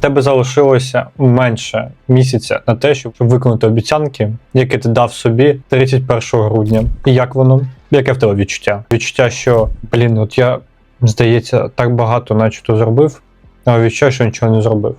тебе залишилося менше місяця на те, щоб виконати обіцянки, які ти дав собі 31 грудня. І як воно? Яке в тебе відчуття? Відчуття, що блін, от я здається, так багато, начебто, зробив, а відчуття, що нічого не зробив.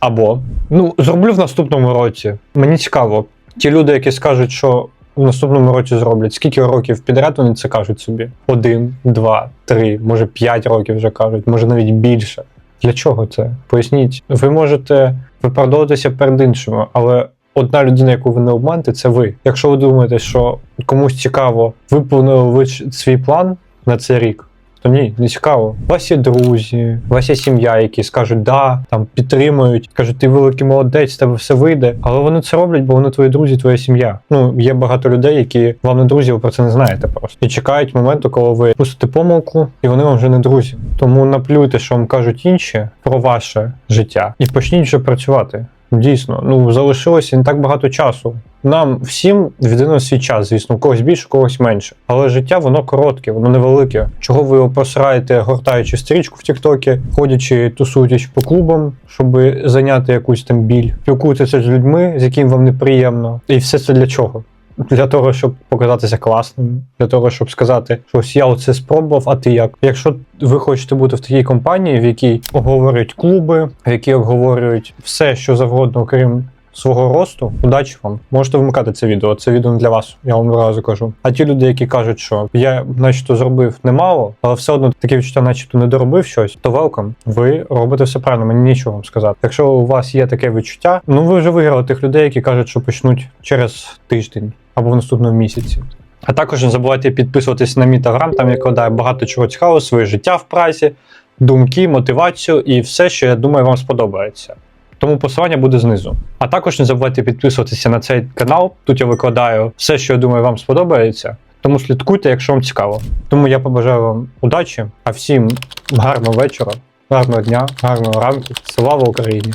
Або ну зроблю в наступному році. Мені цікаво, ті люди, які скажуть, що в наступному році зроблять, скільки років підряд вони це кажуть собі? Один, два, три, може п'ять років вже кажуть, може навіть більше. Для чого це? Поясніть, ви можете виправдовуватися перед іншими, але одна людина, яку ви не обманете, це ви. Якщо ви думаєте, що комусь цікаво, виповнили ви свій план на цей рік. То ні, не цікаво. У вас є друзі, у вас є сім'я, які скажуть да, там підтримують, кажуть, ти великий молодець, тебе все вийде. Але вони це роблять, бо вони твої друзі, твоя сім'я. Ну є багато людей, які вам не друзі, ви про це не знаєте просто. І чекають моменту, коли ви пустите помилку, і вони вам вже не друзі. Тому наплюйте, що вам кажуть інші про ваше життя, і почніть вже працювати. Дійсно, ну залишилося не так багато часу. Нам всім віддано свій час, звісно, у когось більше, у когось менше. Але життя воно коротке, воно невелике. Чого ви його просираєте, гортаючи стрічку в Тіктокі, ходячи, тусуючись по клубам, щоб зайняти якусь там біль, спілкуєтеся з людьми, з яким вам неприємно. І все це для чого? Для того, щоб показатися класним, для того, щоб сказати, що ось я оце спробував, а ти як? Якщо ви хочете бути в такій компанії, в якій обговорюють клуби, в якій обговорюють все, що завгодно, окрім свого росту, удачі вам. Можете вимикати це відео. Це відео не для вас, я вам одразу кажу. А ті люди, які кажуть, що я начебто зробив немало, але все одно таке відчуття, начебто не доробив щось, то welcome. Ви робите все правильно, мені нічого вам сказати. Якщо у вас є таке відчуття, ну ви вже виграли тих людей, які кажуть, що почнуть через тиждень або в наступному місяці. А також не забувайте підписуватись на мій телеграм, там я кладаю багато чого цікавого, своє життя в прайсі, думки, мотивацію і все, що я думаю, вам сподобається. Тому посилання буде знизу. А також не забувайте підписуватися на цей канал. Тут я викладаю все, що я думаю, вам сподобається. Тому слідкуйте, якщо вам цікаво. Тому я побажаю вам удачі, а всім гарного вечора, гарного дня, гарного ранку. Слава Україні!